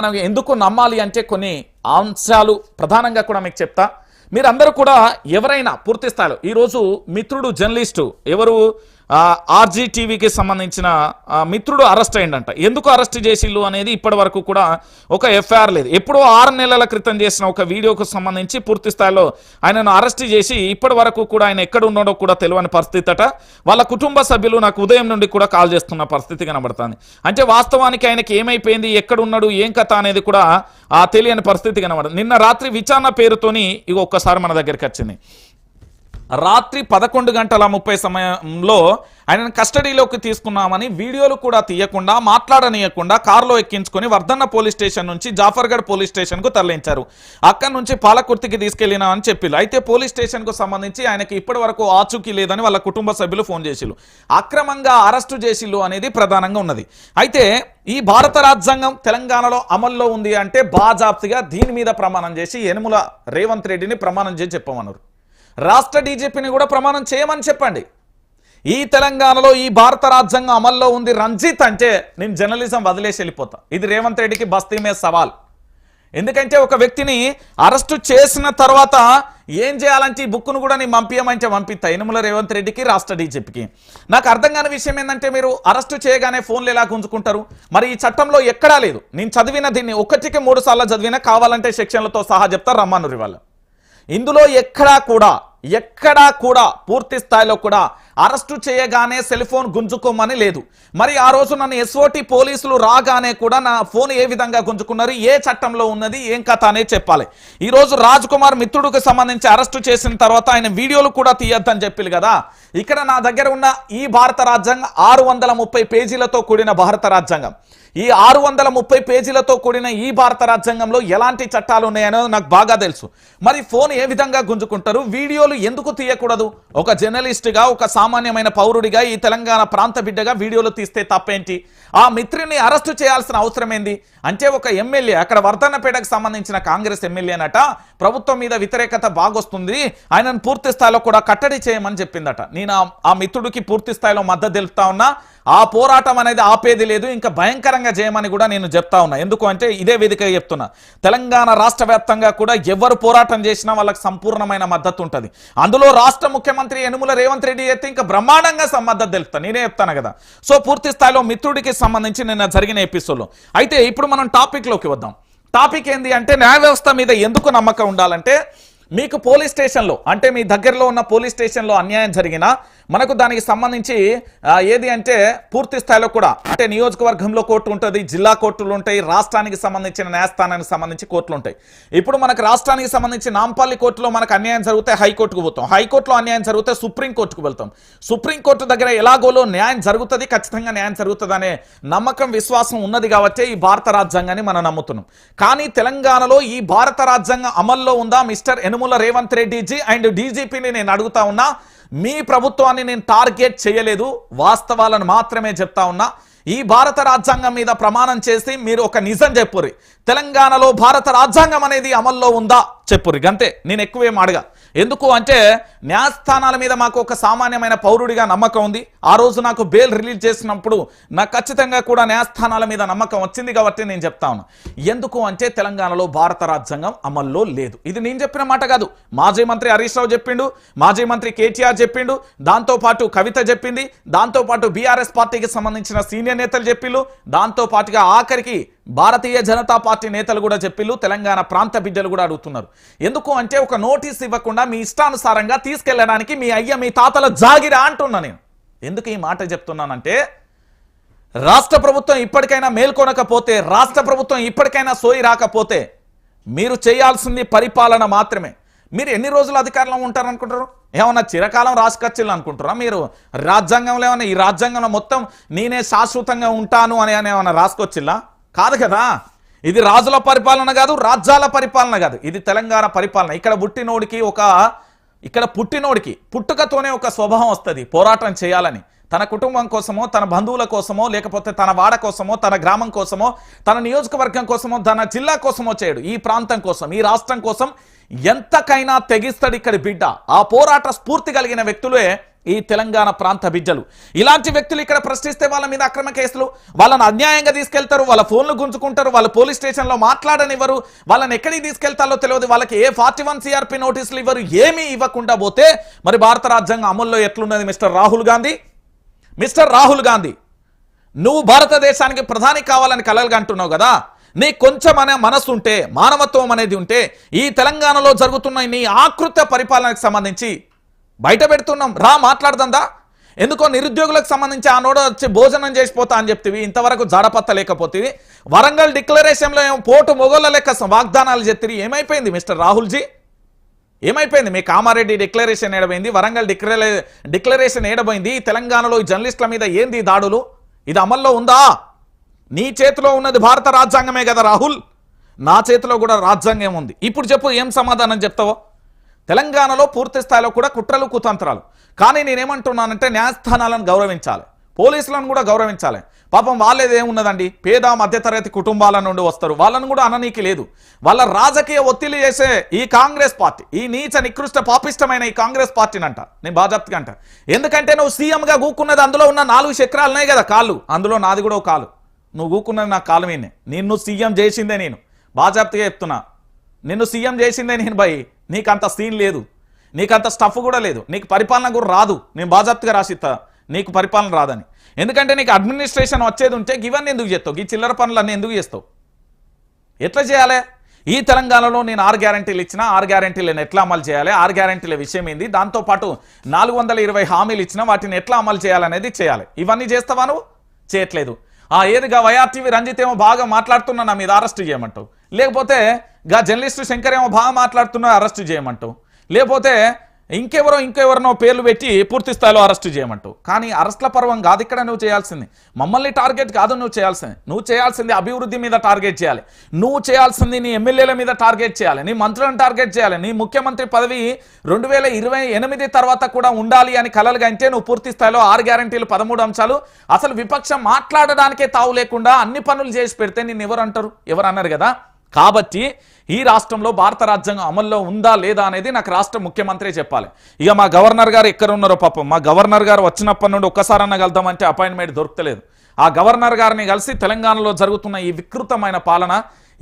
మనం ఎందుకు నమ్మాలి అంటే కొన్ని అంశాలు ప్రధానంగా కూడా మీకు చెప్తా. మీరందరూ కూడా ఎవరైనా పూర్తి స్థాయిలో ఈరోజు మిత్రుడు జర్నలిస్టు ఎవరు? ఆర్జీ టీవీకి సంబంధించిన మిత్రుడు అరెస్ట్ అయిందంట ఎందుకు అరెస్ట్ చేసిల్లు అనేది ఇప్పటి వరకు కూడా ఒక ఎఫ్ఐఆర్ లేదు. ఎప్పుడో ఆరు నెలల క్రితం చేసిన ఒక వీడియోకు సంబంధించి పూర్తి స్థాయిలో ఆయనను అరెస్ట్ చేసి ఇప్పటి వరకు కూడా ఆయన ఎక్కడ ఉన్నాడో కూడా తెలియని పరిస్థితి అట వాళ్ళ కుటుంబ సభ్యులు నాకు ఉదయం నుండి కూడా కాల్ చేస్తున్న పరిస్థితి కనబడుతుంది. అంటే వాస్తవానికి ఆయనకి ఏమైపోయింది ఎక్కడ ఉన్నాడు ఏం కథ అనేది కూడా తెలియని పరిస్థితి కనబడుతుంది. నిన్న రాత్రి విచారణ పేరుతోని ఇక ఒక్కసారి మన దగ్గరికి వచ్చింది. రాత్రి పదకొండు గంటల ముప్పై సమయంలో ఆయనను కస్టడీలోకి తీసుకున్నామని వీడియోలు కూడా తీయకుండా మాట్లాడనీయకుండా కారులో ఎక్కించుకొని వర్ధన్న పోలీస్ స్టేషన్ నుంచి జాఫర్గఢ్ పోలీస్ స్టేషన్కు తరలించారు. అక్కడి నుంచి పాలకుర్తికి తీసుకెళ్ళినామని చెప్పిల్లు అయితే పోలీస్ స్టేషన్కు సంబంధించి ఆయనకి ఇప్పటి వరకు ఆచూకీ లేదని వాళ్ళ కుటుంబ సభ్యులు ఫోన్ చేసిల్లు అక్రమంగా అరెస్టు చేసిల్లు అనేది ప్రధానంగా ఉన్నది. అయితే ఈ భారత రాజ్యాంగం తెలంగాణలో అమల్లో ఉంది అంటే బాజాప్తిగా దీని మీద ప్రమాణం చేసి యనుముల రేవంత్ రెడ్డిని ప్రమాణం చేసి చెప్పమన్నారు. రాష్ట్ర డీజీపీని కూడా ప్రమాణం చేయమని చెప్పండి. ఈ తెలంగాణలో ఈ భారత రాజ్యాంగం అమల్లో ఉంది రంజిత్ అంటే నేను జర్నలిజం వదిలేసి వెళ్ళిపోతా. ఇది రేవంత్ రెడ్డికి బస్తీ మీద సవాల్. ఎందుకంటే ఒక వ్యక్తిని అరెస్టు చేసిన తర్వాత ఏం చేయాలంటే ఈ బుక్ను కూడా నేను పంపించమంటే పంపిస్తా ఇనుముల రేవంత్ రెడ్డికి రాష్ట్ర డీజీపీకి. నాకు అర్థం కాని విషయం ఏంటంటే మీరు అరెస్టు చేయగానే ఫోన్లు ఎలా గుంజుకుంటారు? మరి ఈ చట్టంలో ఎక్కడా లేదు. నేను చదివిన దీన్ని ఒకటికి మూడు సార్లు చదివినా కావాలంటే సెక్షన్లతో సహా చెప్తా రమ్మనురి వాళ్ళు ఇందులో ఎక్కడా కూడా ఎక్కడా కూడా పూర్తి స్థాయిలో కూడా అరెస్టు చేయగానే సెల్ ఫోన్ గుంజుకోమని లేదు. మరి ఆ రోజు నన్ను ఎస్ఓటి పోలీసులు రాగానే కూడా నా ఫోన్ ఏ విధంగా గుంజుకున్నారు ఏ చట్టంలో ఉన్నది ఏం కథ అనేది చెప్పాలి. ఈ రోజు రాజ్ కుమార్ మిత్రుడికి సంబంధించి అరెస్టు చేసిన తర్వాత ఆయన వీడియోలు కూడా తీయొద్దని చెప్పిల్లు కదా. ఇక్కడ నా దగ్గర ఉన్న ఈ భారత రాజ్యాంగం ఆరు వందల ముప్పై పేజీలతో కూడిన భారత రాజ్యాంగం. ఈ ఆరు వందల ముప్పై పేజీలతో కూడిన ఈ భారత రాజ్యాంగంలో ఎలాంటి చట్టాలు ఉన్నాయనో నాకు బాగా తెలుసు. మరి ఫోన్ ఏ విధంగా గుంజుకుంటారు? వీడియోలు ఎందుకు తీయకూడదు? ఒక జర్నలిస్ట్గా ఒక సామాన్యమైన పౌరుడిగా ఈ తెలంగాణ ప్రాంత బిడ్డగా వీడియోలు తీస్తే తప్పేంటి? ఆ మిత్రుని అరెస్టు చేయాల్సిన అవసరం ఏంది అంటే ఒక ఎమ్మెల్యే అక్కడ వర్ధన్నపేటకు సంబంధించిన కాంగ్రెస్ ఎమ్మెల్యేనట ప్రభుత్వం మీద వ్యతిరేకత బాగొస్తుంది ఆయనను పూర్తి స్థాయిలో కూడా కట్టడి చేయమని చెప్పిందట. నేను ఆ- ఆ మిత్రుడికి పూర్తి స్థాయిలో మద్దతు తెలుపుతా ఉన్నా ఆ పోరాటం అనేది ఆపేది లేదు ఇంకా భయంకరంగా చేయమని కూడా నేను చెప్తా ఉన్నా. ఎందుకు అంటే ఇదే వేదిక చెప్తున్నా. తెలంగాణ రాష్ట్ర వ్యాప్తంగా కూడా ఎవరు పోరాటం చేసినా వాళ్ళకి సంపూర్ణమైన మద్దతు ఉంటుంది. అందులో రాష్ట్ర ముఖ్యమంత్రి యనుమల రేవంత్ రెడ్డి అయితే ఇంకా బ్రహ్మాండంగా మద్దతు తెలుపుతా. నేనే చెప్తాను కదా. సో పూర్తి స్థాయిలో మిత్రుడికి సంబంధించి నిన్న జరిగిన ఎపిసోడ్లో. అయితే ఇప్పుడు మనం టాపిక్లోకి వద్దాం. టాపిక్ ఏంది అంటే న్యాయ వ్యవస్థ మీద ఎందుకు నమ్మకం ఉండాలంటే మీకు పోలీస్ స్టేషన్లో అంటే మీ దగ్గరలో ఉన్న పోలీస్ స్టేషన్లో అన్యాయం జరిగినా మనకు దానికి సంబంధించి ఏది అంటే పూర్తి స్థాయిలో కూడా అంటే నియోజకవర్గంలో కోర్టు ఉంటుంది జిల్లా కోర్టులు ఉంటాయి రాష్ట్రానికి సంబంధించిన న్యాయస్థానానికి సంబంధించి కోర్టులు ఉంటాయి. ఇప్పుడు మనకు రాష్ట్రానికి సంబంధించి నాంపల్లి కోర్టులో మనకు అన్యాయం జరిగితే హైకోర్టుకు పోతాం. హైకోర్టులో అన్యాయం జరిగితే సుప్రీంకోర్టుకు వెళ్తాం. సుప్రీం కోర్టు దగ్గర ఎలాగోలో న్యాయం జరుగుతుంది ఖచ్చితంగా న్యాయం జరుగుతుంది నమ్మకం విశ్వాసం ఉన్నది కాబట్టి ఈ భారత రాజ్యాంగాన్ని మనం నమ్ముతున్నాం. కానీ తెలంగాణలో ఈ భారత రాజ్యాంగం అమల్లో ఉందా మిస్టర్ యనుమల రేవంత్ రెడ్డిజీ అండ్ డీజీపీని నేను అడుగుతా ఉన్నా మీ ప్రభుత్వాన్ని నేను టార్గెట్ చేయలేదు వాస్తవాలను మాత్రమే చెప్తా ఉన్నా. ఈ భారత రాజ్యాంగం మీద ప్రమాణం చేసి మీరు ఒక నిజం చెప్పుర్రి. తెలంగాణలో భారత రాజ్యాంగం అనేది అమల్లో ఉందా? చెప్పుర్రి. గంతే. నేను ఎక్కువేం అడగా. ఎందుకు అంటే న్యాయస్థానాల మీద మాకు ఒక సామాన్యమైన పౌరుడిగా నమ్మకం ఉంది. ఆ రోజు నాకు బెయిల్ రిలీజ్ చేసినప్పుడు నాకు ఖచ్చితంగా కూడా న్యాయస్థానాల మీద నమ్మకం వచ్చింది కాబట్టి నేను చెప్తా ఉన్నా. ఎందుకు అంటే తెలంగాణలో భారత రాజ్యాంగం అమల్లో లేదు. ఇది నేను చెప్పిన మాట కాదు. మాజీ మంత్రి హరీష్ రావు చెప్పిండు మాజీ మంత్రి కేటీఆర్ చెప్పిండు దాంతోపాటు కవిత చెప్పింది దాంతోపాటు బీఆర్ఎస్ పార్టీకి సంబంధించిన సీనియర్ నేతలు చెప్పిండు దాంతో పాటుగా ఆఖరికి భారతీయ జనతా పార్టీ నేతలు కూడా చెప్పిళ్ళు తెలంగాణ ప్రాంత బిడ్డలు కూడా అడుగుతున్నారు. ఎందుకు అంటే ఒక నోటీస్ ఇవ్వకుండా మీ ఇష్టానుసారంగా తీసుకెళ్ళడానికి మీ అయ్య మీ తాతల జాగిరా అంటున్నా నేను. ఎందుకు ఈ మాట చెప్తున్నానంటే రాష్ట్ర ప్రభుత్వం ఇప్పటికైనా మేల్కొనకపోతే రాష్ట్ర ప్రభుత్వం ఇప్పటికైనా సోయి రాకపోతే మీరు చేయాల్సింది పరిపాలన మాత్రమే. మీరు ఎన్ని రోజులు అధికారంలో ఉంటారనుకుంటారు ఏమన్నా చిరకాలం రాసుకొచ్చిల్లు అనుకుంటారా మీరు? రాజ్యాంగంలో ఏమన్నా ఈ రాజ్యాంగంలో మొత్తం నేనే శాశ్వతంగా ఉంటాను అని అని ఏమన్నా రాసుకొచ్చిల్లా కాదు కదా? ఇది రాజుల పరిపాలన కాదు రాజ్యాల పరిపాలన కాదు. ఇది తెలంగాణ పరిపాలన. ఇక్కడ పుట్టినోడికి ఒక ఇక్కడ పుట్టినోడికి పుట్టుకతోనే ఒక స్వభావం వస్తుంది పోరాటం చేయాలని. తన కుటుంబం కోసమో తన బంధువుల కోసమో లేకపోతే తన వాడ కోసమో తన గ్రామం కోసమో తన నియోజకవర్గం కోసమో తన జిల్లా కోసమో చేయడు. ఈ ప్రాంతం కోసం ఈ రాష్ట్రం కోసం ఎంతకైనా తెగిస్తాడు ఇక్కడి బిడ్డ. ఆ పోరాట స్ఫూర్తి కలిగిన వ్యక్తులే ఈ తెలంగాణ ప్రాంత బిడ్డలు. ఇలాంటి వ్యక్తులు ఇక్కడ ప్రశ్నిస్తే వాళ్ళ మీద అక్రమ కేసులు వాళ్ళని అన్యాయంగా తీసుకెళ్తారు వాళ్ళ ఫోన్లు గుంజుకుంటారు వాళ్ళ పోలీస్ స్టేషన్లో మాట్లాడనివ్వరు వాళ్ళని ఎక్కడికి తీసుకెళ్తారో తెలియదు వాళ్ళకి ఏ ఫార్టీ వన్ సిఆర్పి నోటీసులు ఇవ్వరు ఏమీ ఇవ్వకుండా పోతే మరి భారత రాజ్యాంగం అమల్లో ఎట్లున్నది మిస్టర్ రాహుల్ గాంధీ? మిస్టర్ రాహుల్ గాంధీ నువ్వు భారతదేశానికి ప్రధాని కావాలని కలలుగా అంటున్నావు కదా నీ కొంచెం అనే మనసు ఉంటే మానవత్వం అనేది ఉంటే ఈ తెలంగాణలో జరుగుతున్న నీ ఆకృత పరిపాలనకు సంబంధించి బయట పెడుతున్నాం. రా మాట్లాడదందా ఎందుకో నిరుద్యోగులకు సంబంధించి ఆ నోడ వచ్చి భోజనం చేసిపోతా అని చెప్తివి ఇంతవరకు జాడపత్త లేకపోతే వరంగల్ డిక్లరేషన్లో ఏమో పోటు మొగోళ్ళ లెక్క వాగ్దానాలు చెప్తిరి ఏమైపోయింది మిస్టర్ రాహుల్జీ? ఏమైపోయింది? మీ కామారెడ్డి డిక్లరేషన్ ఏడబోయింది వరంగల్ డిక్లరే డిక్లరేషన్ ఏడబోయింది తెలంగాణలో ఈ జర్నలిస్టుల మీద ఏంది ఈ దాడులు? ఇది అమల్లో ఉందా? నీ చేతిలో ఉన్నది భారత రాజ్యాంగమే కదా రాహుల్. నా చేతిలో కూడా రాజ్యాంగం ఉంది. ఇప్పుడు చెప్పు ఏం సమాధానం చెప్తావో? తెలంగాణలో పూర్తి స్థాయిలో కూడా కుట్రలు కుతంత్రాలు. కానీ నేనేమంటున్నానంటే న్యాయస్థానాలను గౌరవించాలి. పోలీసులను కూడా గౌరవించాలి. పాపం వాళ్ళేది ఏమున్నదండి? పేద మధ్యతరగతి కుటుంబాల నుండి వస్తారు. వాళ్ళను కూడా అననీకి లేదు. వాళ్ళ రాజకీయ ఒత్తిడి చేసే ఈ కాంగ్రెస్ పార్టీ ఈ నీచ నికృష్ట పాపిష్టమైన ఈ కాంగ్రెస్ పార్టీని అంట నేను బాజప్తిగా అంట. ఎందుకంటే నువ్వు సీఎంగా కూకున్నది అందులో ఉన్న నాలుగు చక్రాలు ఉన్నాయి కదా కాళ్ళు. అందులో నాది కూడా ఒక కాలు. నువ్వు కూకున్నది నా కాలు మీనే నిన్ను సీఎం చేసిందే నేను. బాజాప్తిగా చెప్తున్నా. నిన్ను సీఎం చేసిందే నేను భయ్. నీకంత సీన్ లేదు. నీకంత స్టఫ్ కూడా లేదు. నీకు పరిపాలన కూడా రాదు. నేను బాజాప్తిగా రాసిస్తా నీకు పరిపాలన రాదని. ఎందుకంటే నీకు అడ్మినిస్ట్రేషన్ వచ్చేది ఉంటే ఇవన్నీ ఎందుకు చేస్తావు? ఈ చిల్లర పనులన్నీ ఎందుకు చేస్తావు? ఎట్లా చేయాలి? ఈ తెలంగాణలో నేను ఆరు గ్యారంటీలు ఇచ్చినా ఆరు గ్యారంటీలను ఎట్లా అమలు చేయాలి? ఆరు గ్యారంటీల విషయం ఏంది? దాంతోపాటు నాలుగు వందల ఇరవై హామీలు ఇచ్చినా వాటిని ఎట్లా అమలు చేయాలనేది చేయాలి. ఇవన్నీ చేస్తావా నువ్వు? చేయట్లేదు. ఆ ఏదిగా వైఆర్టీవీ రంజిత్ ఏమో బాగా మాట్లాడుతున్నా నా మీద అరెస్ట్ చేయమంటావు. లేకపోతే గా జర్నలిస్టు శంకర్ ఏమో బాగా మాట్లాడుతున్నా అరెస్ట్ చేయమంటావు. లేకపోతే ఇంకెవరో ఇంకెవరినో పేర్లు పెట్టి పూర్తి స్థాయిలో అరెస్ట్ చేయమంటూ కానీ అరెస్ట్ల పర్వం కాదు ఇక్కడ నువ్వు చేయాల్సింది. మమ్మల్ని టార్గెట్ కాదు నువ్వు చేయాల్సింది. నువ్వు చేయాల్సింది అభివృద్ధి మీద టార్గెట్ చేయాలి. నువ్వు చేయాల్సింది నీ ఎమ్మెల్యేల మీద టార్గెట్ చేయాలి. నీ మంత్రులను టార్గెట్ చేయాలి. నీ ముఖ్యమంత్రి పదవి రెండు వేల ఇరవై ఎనిమిది తర్వాత కూడా ఉండాలి అని కలలుగా అంటే నువ్వు పూర్తి స్థాయిలో ఆరు గ్యారంటీలు పదమూడు అంశాలు. అసలు విపక్షం మాట్లాడడానికే తావు లేకుండా అన్ని పనులు చేసి పెడితే నిన్ను ఎవరు అంటారు? ఎవరు అన్నారు కదా? కాబట్టి ఈ రాష్ట్రంలో భారత రాజ్యాంగం అమల్లో ఉందా లేదా అనేది నాకు రాష్ట్ర ముఖ్యమంత్రి చెప్పాలి. ఇక మా గవర్నర్ గారు ఎక్కడ ఉన్నారో పాపం. మా గవర్నర్ గారు వచ్చినప్పటి నుండి ఒక్కసారన్నా కలుద్దామంటే అపాయింట్మెంట్ దొరకలేదు ఆ గవర్నర్ గారిని కలిసి తెలంగాణలో జరుగుతున్న ఈ వికృతమైన పాలన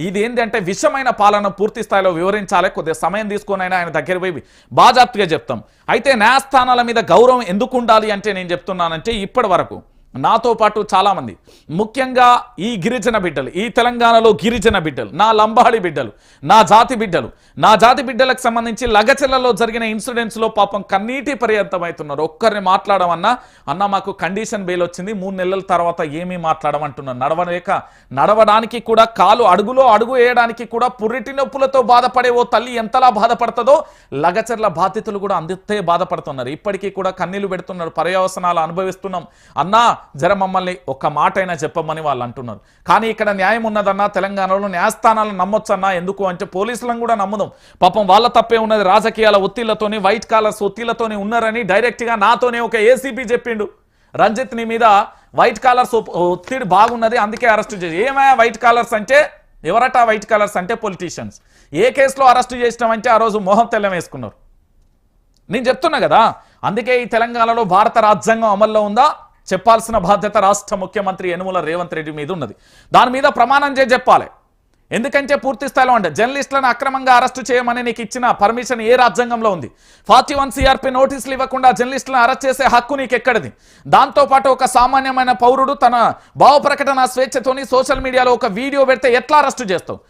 ఇది ఏంటంటే విషమైన పాలన పూర్తి స్థాయిలో వివరించాలి. కొద్దిగా సమయం తీసుకునైనా ఆయన దగ్గర పోయి బాజాప్తిగా చెప్తాం. అయితే న్యాయస్థానాల మీద గౌరవం ఎందుకు ఉండాలి అంటే నేను చెప్తున్నానంటే ఇప్పటి వరకు నాతో పాటు చాలామంది. ముఖ్యంగా ఈ గిరిజన బిడ్డలు ఈ తెలంగాణలో గిరిజన బిడ్డలు నా లంబాడి బిడ్డలు నా జాతి బిడ్డలు నా జాతి బిడ్డలకు సంబంధించి లగచెల్లలో జరిగిన ఇన్సిడెంట్స్లో పాపం కన్నీటి పర్యంతమవుతున్నారు. ఒక్కరిని మాట్లాడమన్నా అన్న మాకు కండిషన్ బెయిల్ వచ్చింది మూడు నెలల తర్వాత ఏమీ మాట్లాడమంటున్నారు. నడవలేక నడవడానికి కూడా కాలు అడుగులో అడుగు వేయడానికి కూడా పురిటి నొప్పులతో బాధపడే ఓ తల్లి ఎంతలా బాధపడుతుందో లగచర్ల బాధితులు కూడా అందితే బాధపడుతున్నారు. ఇప్పటికీ కూడా కన్నీళ్ళు పెడుతున్నారు. పర్యవసనాలు అనుభవిస్తున్నాం. అన్నా జర మమ్మల్ని ఒక్క మాట అయినా చెప్పమని వాళ్ళు అంటున్నారు. కానీ ఇక్కడ న్యాయం ఉన్నదన్నా తెలంగాణలో న్యాయస్థానాలను నమ్మొచ్చన్నా ఎందుకు అంటే పోలీసులను కూడా నమ్ముదాం. పాపం వాళ్ళ తప్పే ఉన్నది రాజకీయాల ఒత్తిళ్ళతోని వైట్ కాలర్స్ ఒత్తిళ్ళతోని ఉన్నారని డైరెక్ట్గా నాతోనే ఒక ఏసీపీ చెప్పిండు. రంజిత్ నీ మీద వైట్ కాలర్స్ ఒత్తిడి బాగున్నది అందుకే అరెస్ట్ చేసి ఏమయ్యా వైట్ కాలర్స్ అంటే? ఎవరట వైట్ కాలర్స్ అంటే పొలిటీషియన్స్. ఏ కేసులో అరెస్ట్ చేసినామంటే ఆ రోజు మొహం తెల్లం వేసుకున్నారు. నేను చెప్తున్నా కదా అందుకే ఈ తెలంగాణలో భారత రాజ్యాంగం అమల్లో ఉందా? చెప్పాల్సిన బాధ్యత రాష్ట్ర ముఖ్యమంత్రి యనుమల రేవంత్ రెడ్డి మీద ఉన్నది. దాని మీద ప్రమాణం చేసి చెప్పాలి. ఎందుకంటే పూర్తి స్థాయిలో అంటే జర్నలిస్టులను అక్రమంగా అరెస్టు చేయమని నీకు ఇచ్చిన పర్మిషన్ ఏ రాజ్యాంగంలో ఉంది? ఫార్టీ వన్ సిఆర్పి నోటీసులు ఇవ్వకుండా జర్నలిస్టులను అరెస్ట్ చేసే హక్కు నీకు ఎక్కడిది? దాంతోపాటు ఒక సామాన్యమైన పౌరుడు తన భావ ప్రకటన స్వేచ్ఛతోని సోషల్ మీడియాలో ఒక వీడియో పెడితే ఎట్లా అరెస్టు చేస్తావు?